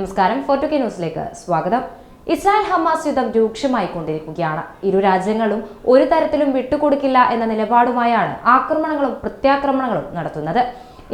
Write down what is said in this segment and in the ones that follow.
നമസ്കാരം. ഫോർട്ടു കെ ന്യൂസിലേക്ക് സ്വാഗതം. ഇസ്രായേൽ ഹമാസ് യുദ്ധം രൂക്ഷമായി കൊണ്ടിരിക്കുകയാണ്. ഇരു രാജ്യങ്ങളും ഒരു തരത്തിലും വിട്ടുകൊടുക്കില്ല എന്ന നിലപാടുമായാണ് ആക്രമണങ്ങളും പ്രത്യാക്രമണങ്ങളും നടത്തുന്നത്.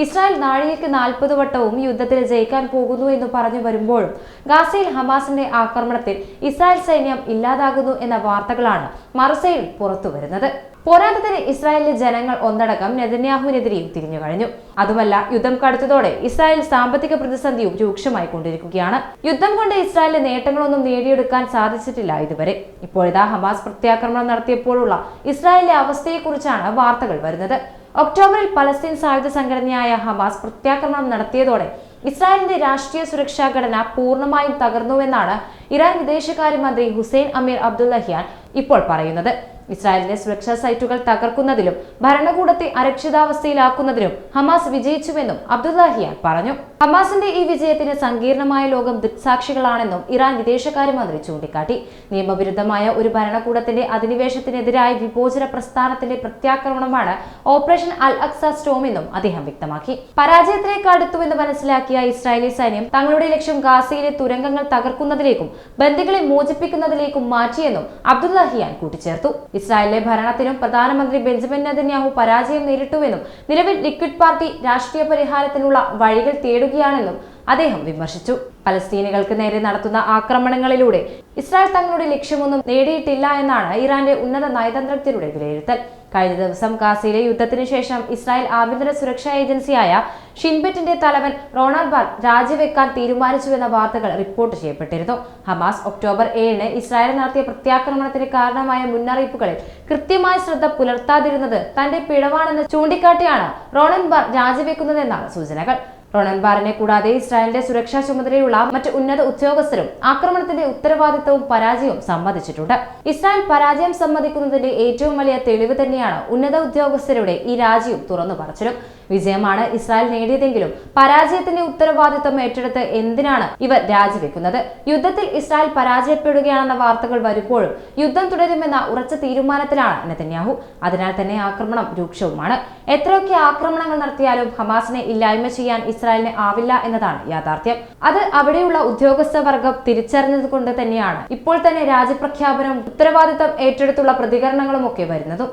ഇസ്രായേൽ നാഴികയ്ക്ക് നാൽപ്പത് വട്ടവും യുദ്ധത്തിൽ ജയിക്കാൻ പോകുന്നു എന്ന് പറഞ്ഞു വരുമ്പോഴും ഗാസയിൽ ഹമാസിന്റെ ആക്രമണത്തിൽ ഇസ്രായേൽ സൈന്യം ഇല്ലാതാകുന്നു എന്ന വാർത്തകളാണ് മറുസയിൽ പുറത്തുവരുന്നത് പോരാട്ടത്തിന് ഇസ്രായേലിലെ ജനങ്ങൾ ഒന്നടക്കം നെതന്യാഹുവിനെതിരെയും തിരിഞ്ഞു കഴിഞ്ഞു. അതുമല്ല യുദ്ധം കടുത്തതോടെ ഇസ്രായേൽ സാമ്പത്തിക പ്രതിസന്ധിയും രൂക്ഷമായി കൊണ്ടിരിക്കുകയാണ്. യുദ്ധം കൊണ്ട് ഇസ്രായേലിന് നേട്ടങ്ങളൊന്നും നേടിയെടുക്കാൻ സാധിച്ചിട്ടില്ല ഇതുവരെ. ഇപ്പോഴിതാ ഹമാസ് പ്രത്യാക്രമണം നടത്തിയപ്പോഴുള്ള ഇസ്രായേലിലെ അവസ്ഥയെക്കുറിച്ചാണ് വാർത്തകൾ വരുന്നത്. ഒക്ടോബറിൽ പലസ്തീൻ സായുധ സംഘടനയായ ഹമാസ് പ്രത്യാക്രമണം നടത്തിയതോടെ ഇസ്രായേലിന്റെ രാഷ്ട്രീയ സുരക്ഷാ ഘടന പൂർണമായും തകർന്നുവെന്നാണ് ഇറാൻ വിദേശകാര്യമന്ത്രി ഹുസൈൻ അമീർ അബ്ദുല്ലഹിയാൻ ഇപ്പോൾ പറയുന്നത്. ഇസ്രായേലിന്റെ സുരക്ഷാ സൈറ്റുകൾ തകർക്കുന്നതിലും ഭരണകൂടത്തെ അരക്ഷിതാവസ്ഥയിലാക്കുന്നതിലും ഹമാസ് വിജയിച്ചുവെന്നും അബ്ദുല്ലാഹിയാൻ പറഞ്ഞു. ഹമാസിന്റെ ഈ വിജയത്തിന് സങ്കീർണമായ ലോകം ദൃക്സാക്ഷികളാണെന്നും ഇറാൻ വിദേശകാര്യമന്ത്രി ചൂണ്ടിക്കാട്ടി. നിയമവിരുദ്ധമായ ഒരു ഭരണകൂടത്തിന്റെ അധിനിവേശത്തിനെതിരായ വിഭോചന പ്രസ്ഥാനത്തിന്റെ പ്രത്യാക്രമണമാണ് ഓപ്പറേഷൻ അൽ അക്സ സ്റ്റോം എന്നും അദ്ദേഹം വ്യക്തമാക്കി. പരാജയത്തിലേക്ക് അടുത്തുവെന്ന് മനസ്സിലാക്കിയ ഇസ്രായേലി സൈന്യം തങ്ങളുടെ ലക്ഷ്യം ഗാസയിലെ തുരങ്കങ്ങൾ തകർക്കുന്നതിലേക്കും ബന്ദികളെ മോചിപ്പിക്കുന്നതിലേക്കും മാറ്റിയെന്നും അബ്ദുല്ലാഹിയാൻ കൂട്ടിച്ചേർത്തു. ഇസ്രായേലിലെ ഭരണത്തിനും പ്രധാനമന്ത്രി ബെഞ്ചമിൻ നെതന്യാഹു പരാജയം നേരിട്ടുവെന്നും നിലവിൽ ലിക്വിഡ് പാർട്ടി രാഷ്ട്രീയ പരിഹാരത്തിനുള്ള വഴികൾ തേടുകയാണെന്നും അദ്ദേഹം വിമർശിച്ചു. പലസ്തീനികൾക്ക് നേരെ നടത്തുന്ന ആക്രമണങ്ങളിലൂടെ ഇസ്രായേൽ തങ്ങളുടെ ലക്ഷ്യമൊന്നും നേടിയിട്ടില്ല എന്നാണ് ഇറാന്റെ ഉന്നത നയതന്ത്രജ്ഞരുടെ വിലയിരുത്തൽ. കഴിഞ്ഞ ദിവസം ഗാസയിലെ യുദ്ധത്തിന് ശേഷം ഇസ്രായേൽ ആഭ്യന്തര സുരക്ഷാ ഏജൻസിയായ ഷിൻബെറ്റിന്റെ തലവൻ റോണാൾഡ് ബാർ രാജിവെക്കാൻ തീരുമാനിച്ചുവെന്ന വാർത്തകൾ റിപ്പോർട്ട് ചെയ്യപ്പെട്ടിരുന്നു. ഹമാസ് ഒക്ടോബർ ഏഴിന് ഇസ്രായേൽ നടത്തിയ പ്രത്യാക്രമണത്തിന് കാരണമായ മുന്നറിയിപ്പുകളിൽ കൃത്യമായ ശ്രദ്ധ പുലർത്താതിരുന്നത് തന്റെ പിഴവാണെന്ന് ചൂണ്ടിക്കാട്ടിയാണ് റോണൻ ബാർ രാജിവെക്കുന്നതെന്നാണ് സൂചനകൾ. റോണൻ ബാറിനെ കൂടാതെ ഇസ്രായേലിന്റെ സുരക്ഷാ ചുമതലയുള്ള മറ്റ് ഉന്നത ഉദ്യോഗസ്ഥരും ആക്രമണത്തിന്റെ ഉത്തരവാദിത്തവും പരാജയവും സമ്മതിച്ചിട്ടുണ്ട്. ഇസ്രായേൽ പരാജയം സമ്മതിക്കുന്നതിന്റെ ഏറ്റവും വലിയ തെളിവ് തന്നെയാണ് ഉന്നത ഉദ്യോഗസ്ഥരുടെ ഈ രാജിയും തുറന്നു പറച്ചിലും. വിജയമാണ് ഇസ്രായേൽ നേടിയതെങ്കിലും പരാജയത്തിന്റെ ഉത്തരവാദിത്തം ഏറ്റെടുത്ത് എന്തിനാണ് ഇവർ രാജിവെക്കുന്നത്? യുദ്ധത്തിൽ ഇസ്രായേൽ പരാജയപ്പെടുകയാണെന്ന വാർത്തകൾ വരുമ്പോഴും യുദ്ധം തുടരുമെന്ന ഉറച്ച തീരുമാനത്തിലാണ് നെതന്യാഹു. അതിനാൽ തന്നെ ആക്രമണം രൂക്ഷവുമാണ്. എത്രയൊക്കെ ആക്രമണങ്ങൾ നടത്തിയാലും ഹമാസിനെ ഇല്ലായ്മ ചെയ്യാൻ ഇസ്രായേലിന് ആവില്ല എന്നതാണ് യാഥാർത്ഥ്യം. അത് അവിടെയുള്ള ഉദ്യോഗസ്ഥ വർഗം തിരിച്ചറിഞ്ഞത് കൊണ്ട് തന്നെയാണ്. ഇപ്പോൾ തന്നെ രാജ്യപ്രഖ്യാപനം ഉത്തരവാദിത്തം ഏറ്റെടുത്തുള്ള പ്രതികരണങ്ങളും ഒക്കെ വരുന്നതും.